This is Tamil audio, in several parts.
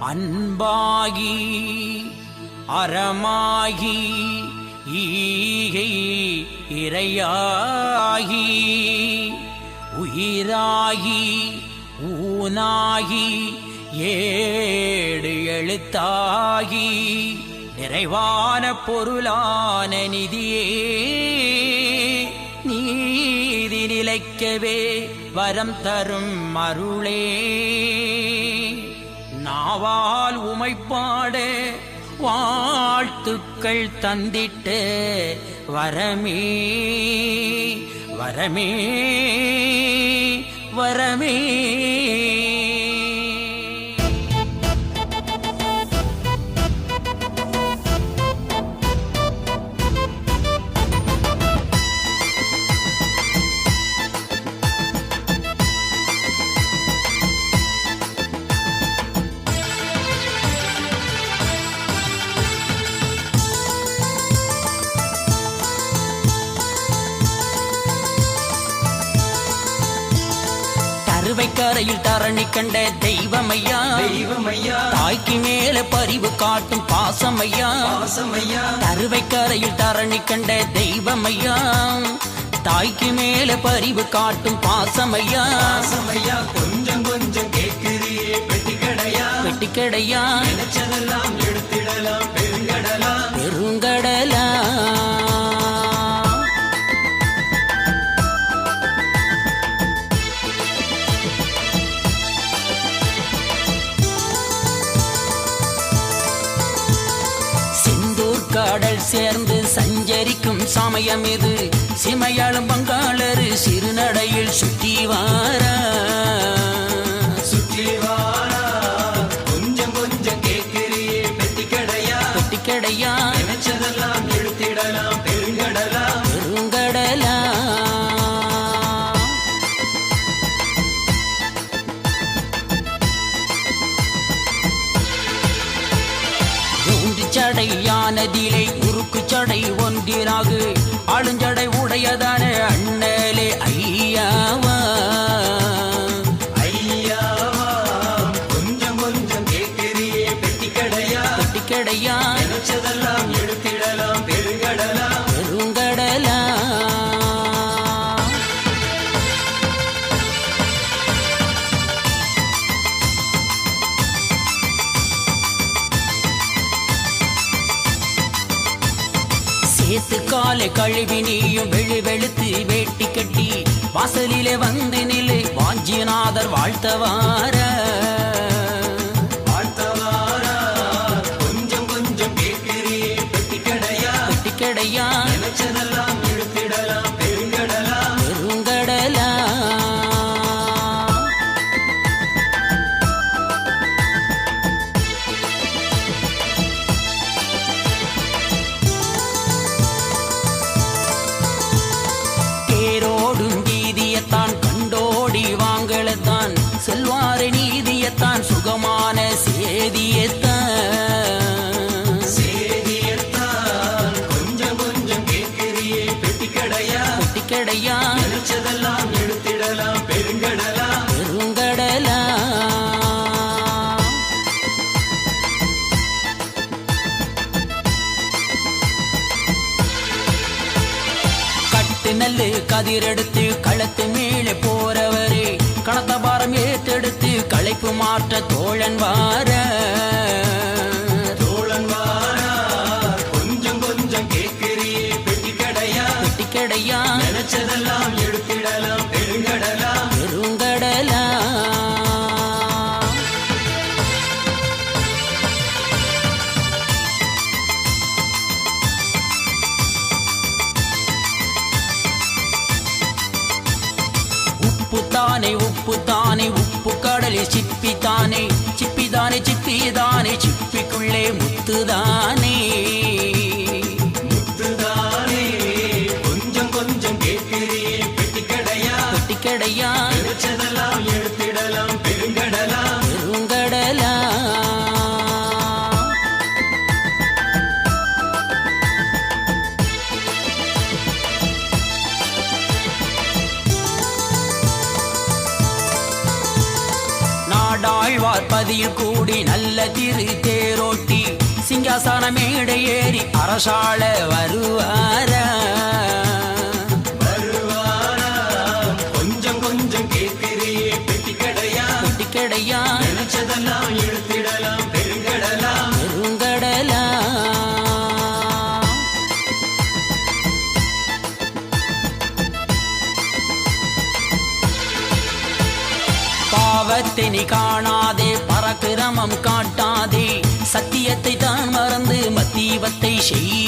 அன்பாகி அறமாகி ஈகை இறையாகி உயிராகி ஊனாகி ஏடு எழுத்தாகி நிறைவான பொருளான நிதியே நீதி நிலைக்கவே வரம் தரும் அருளே. நாவால் உமைப்பாடே வாழ்த்துக்கள் தந்திட்டு வரமே வரமே வரமே. பாசமையா பாசமையா கருவைக்கரையில் தரணி கண்ட தெய்வமையா? தாய்க்கு மேல பரிவு காட்டும் பாசமையா? கொஞ்சம் கொஞ்சம் கேட்கிறியே பெட்டி கடையா வெட்டிக்கடையா நினைச்சதெல்லாம் எடுத்திடலாம் பெருங்கடலா? சமயம் இது. சிமையாளும் பங்காளரு சிறுநடையில் சுற்றி வாரா. ஆளுஞ்சடை அடுத்த வாழ்த்தவார ஏத்தெடுத்து களைப்பு மாற்ற தோழன் வார. தோழன் வாரா கொஞ்சம் கொஞ்சம் கேட்கிறியே பெட்டி கடையா? வெட்டிக்கடையா நினைச்சதெல்லாம் எடுத்திடலாம் பெருங்கடலா பெருங்கடலா தானே சிப்பி தானே சிப்பிக்குள்ளே முத்துதானே முத்துதானே. பதியில் கூடி நல்ல திரு தேரோட்டி சிங்காசன மேடை ஏறி அரசாள வருவாரா? கொஞ்சம் கொஞ்சம் கேட்கிறியே பெட்டி கடையா கிடையா நினைச்சதெல்லாம் எடுத்திடலாம் பெருங்கடலாம். பெருங்கடலா? பாவத்தை நீ காணாதே பரக்கிரமம் காட்டாதே. சத்தியத்தை தான் மறந்து மத்தீபத்தை செய்யாதே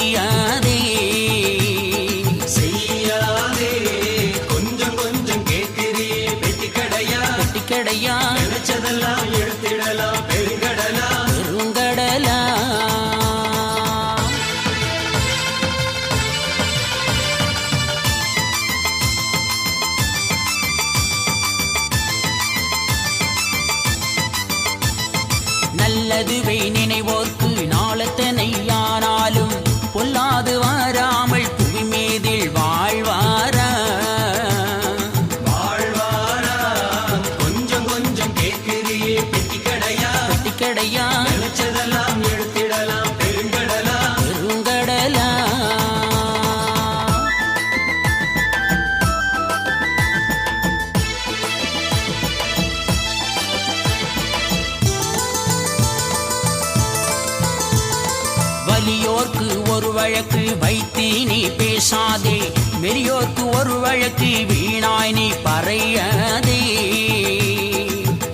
ஒரு வழக்கு வீணாய் நீ பறையாதே.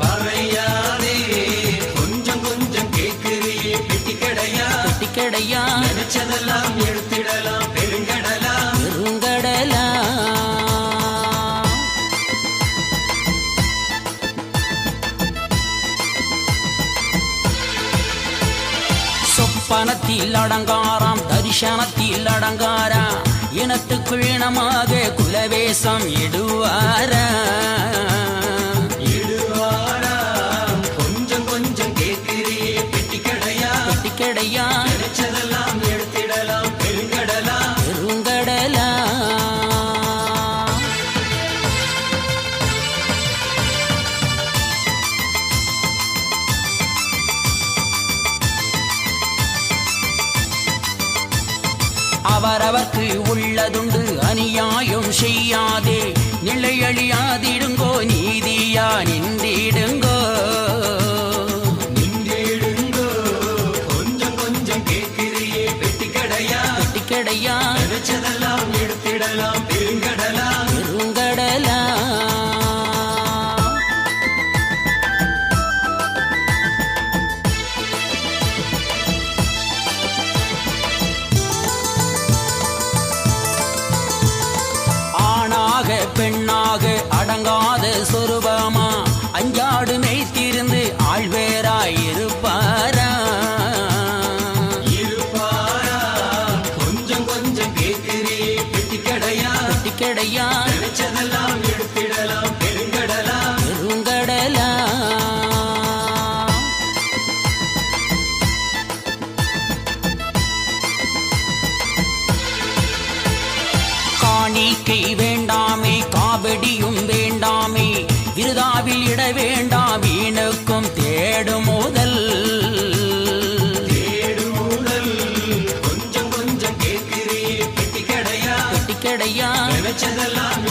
பறையாதே கொஞ்சம் கொஞ்சம் கேட்கிறியே பெட்டி கடையா கிடையா நினைச்சதெல்லாம் எடுத்திடலாம் பெருங்கடலாம். பெருங்கடலா சொப்பனத்தில் அடங்காராம் தரிசனத்தில் அடங்காரா இனத்துக்குள் இனமாக குலவேசம் இடுவாரா? அநியாயம் செய்யாதே. நிலையழியாதிடுங்கோ நீதியா நின்றிடுங்கோ. வீணுக்கும் தேடும் முதல் தேடுமுதல். கொஞ்சம் கொஞ்சம் கேட்கிறியே பெட்டி கடையா கிடையா நினைச்சதெல்லாம்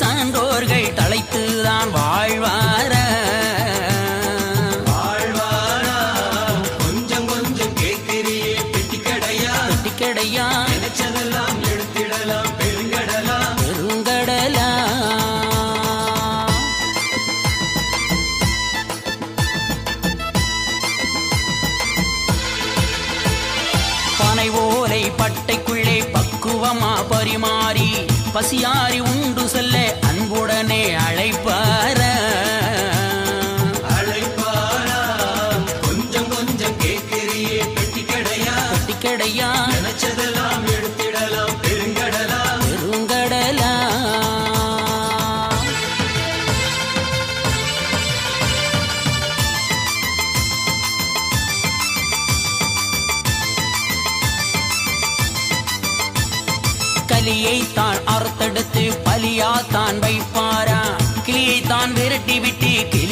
சான்றோர்கள் தலைத்துதான் வாழ்வான்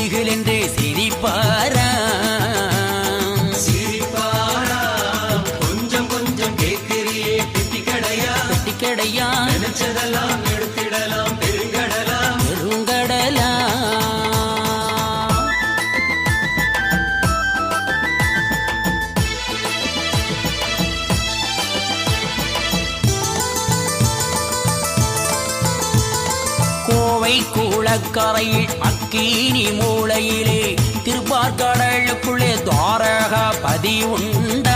விழிகள் என்றே சிரிப்பாரா? சிரிப்பாரா? கொஞ்சம் கொஞ்சம் கேட்கிறியே பெட்டி கோவை கூழக்கரையில் கீனி மூளையிலே திருப்பார்கடலுக்குள்ளே துவாரக பதி உண்ட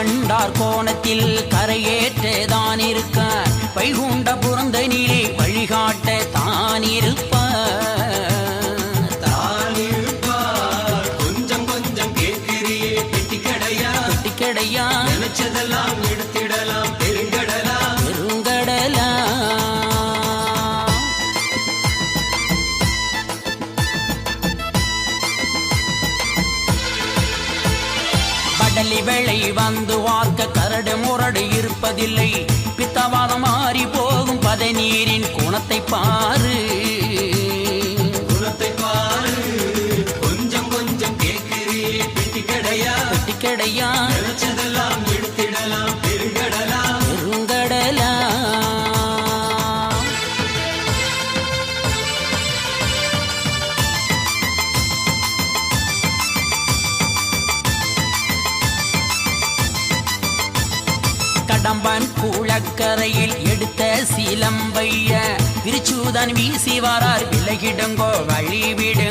கண்டார் கோணத்தில் கரையேற்றே தான் இருக்க. வைகுண்ட புறந்தனிலே வழிகாட்ட தான் பார்க்க கரடு முரடு இருப்பதில்லை. பித்தவாதம் மாறி போகும் பதை நீரின் குணத்தை பாரு. தன் வீசி வாரார் விலகிடுங்கோ வழிவிடு.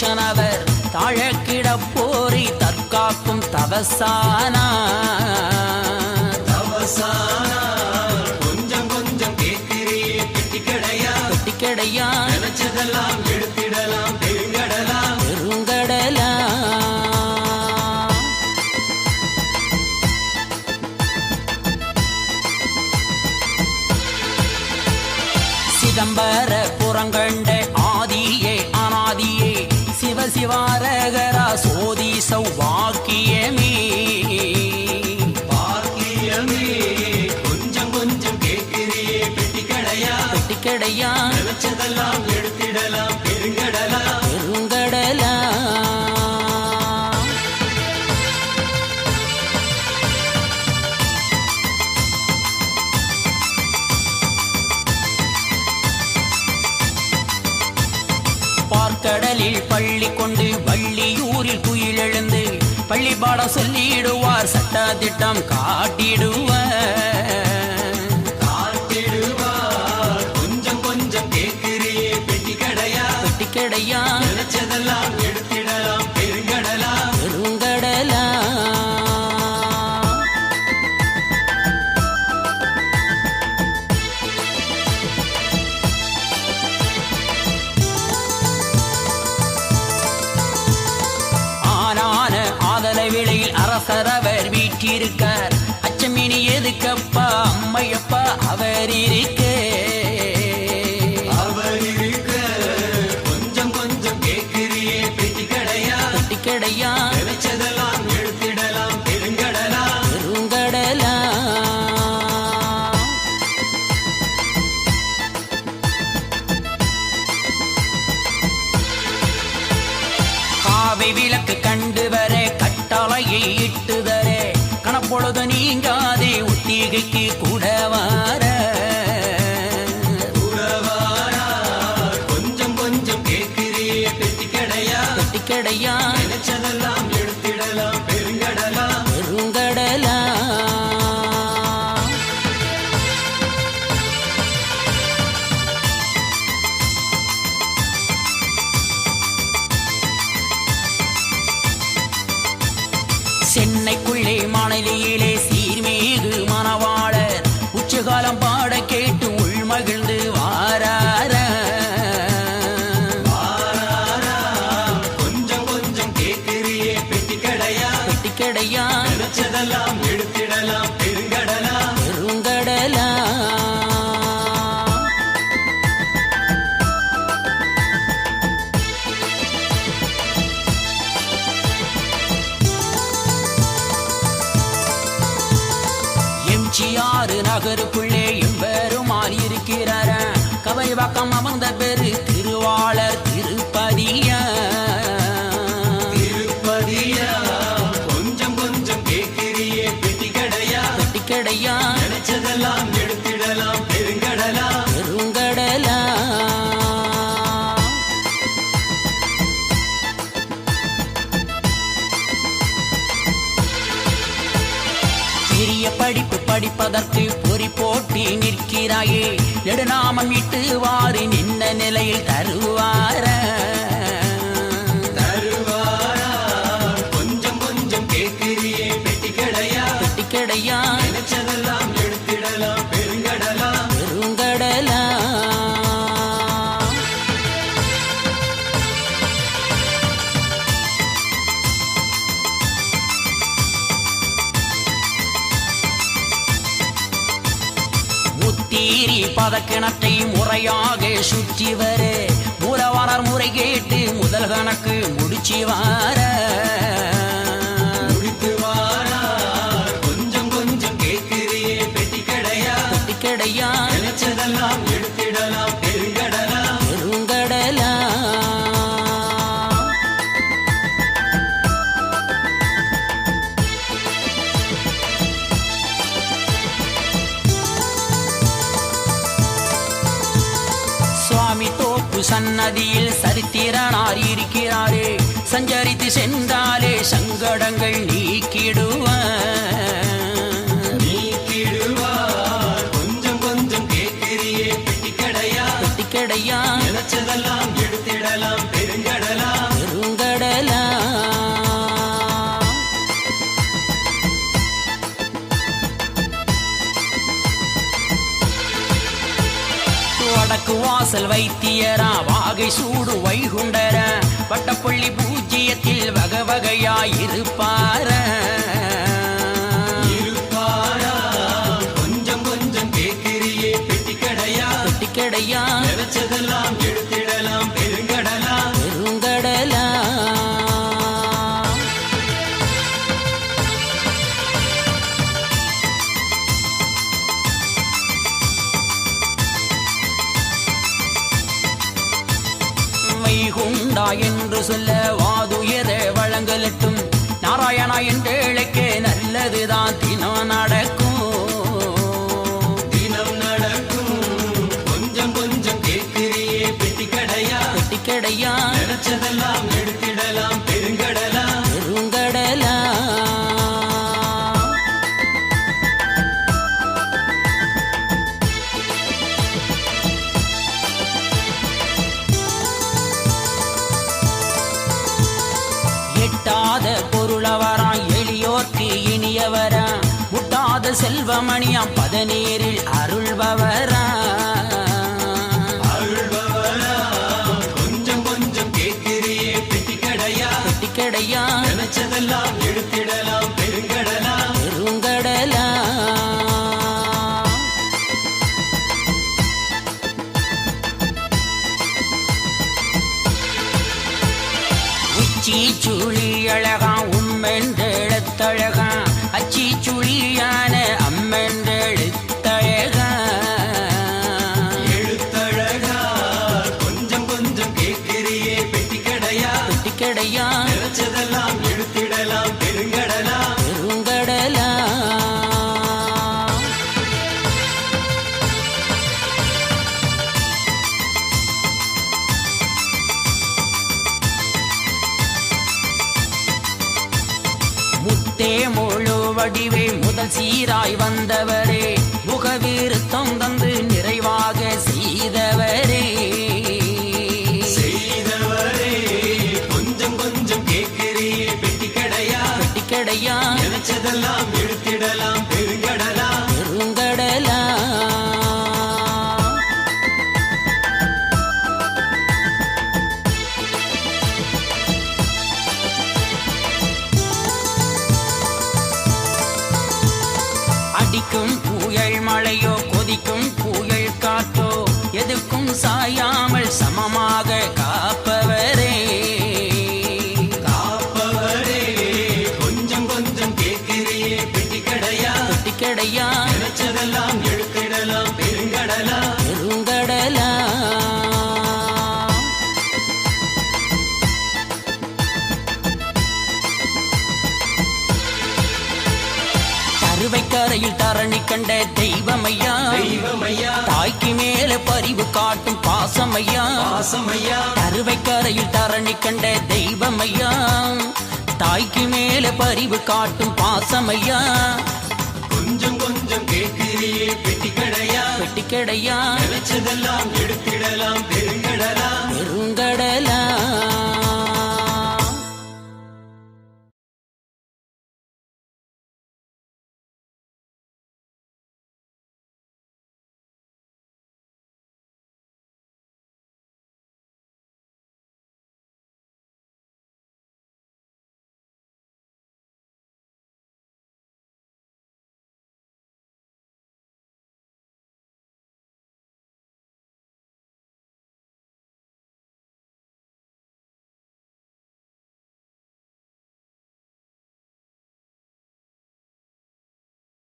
புருஷனவர் தாழக்கிட போரி தற்காக்கும் தவசானா. தவசானா கொஞ்சம் கொஞ்சம் கேட்கிறே கிடையா கிடையா நினைச்சதெல்லாம் நிவாரகரா சோதி சௌவாக்கு பாடம் சொல்லிடுவார் சட்ட திட்டம் காட்டிடுவார். சரவர் வீட்டிருக்கார். அச்சமினி எதுக்கப்பா? அம்மையப்பா அவர் இருக்க சாகருக்குள்ளே எம்பெருமான் இருக்கிறார? கவை பக்கம் அமர்ந்த பெரு திருவாளர் தாயே நெடுநாமம் இட்டு வாரி நின்ன நிலையில் தருவாரா. Steven. சிவப்பு சன்னதியில் சரித்திரனார் இருக்கிறாரே. சஞ்சரித்து சென்றாலே சங்கடங்கள் நீக்கிடுவார். கிடையா நினைச்சதெல்லாம் எடுத்திடலாம் வடக்கு வாசல் வைத்தியரா? வாகை சூடு வைகுண்டர வட்டப்பள்ளி பூஜ்ஜியத்தில் வகை வகையாயிருப்பார இருப்பாரா? கொஞ்சம் கொஞ்சம் கேட்கிறியே பெட்டி கடையா பெட்டிக்கடையா? நினைச்சதெல்லாம் என்று முட்டாத செல்வமணியா பதநீரில் அருள்பவரா. கொஞ்சம் கொஞ்சம் கேட்கிறியே பெட்டி கடையா பெட்டிக்கடையா? நினைச்சதெல்லாம் சீராய் வந்தவர். மழையோ கொதிக்கும் புயல் காற்றோ எதுக்கும் சாயா பாசமையா? பாசமையா? அருவைக்கரையில் தரணி கண்ட தெய்வமையா? தாய்க்கு மேல பரிவு காட்டும் பாசமையா? கொஞ்சம் கொஞ்சம் கேட்கிறியே பெட்டிக்கடையா? பெட்டிக்கடையா? நினைச்சதெல்லாம் எடுத்திடலாம் பெருங்கடலா? பெருங்கடலா?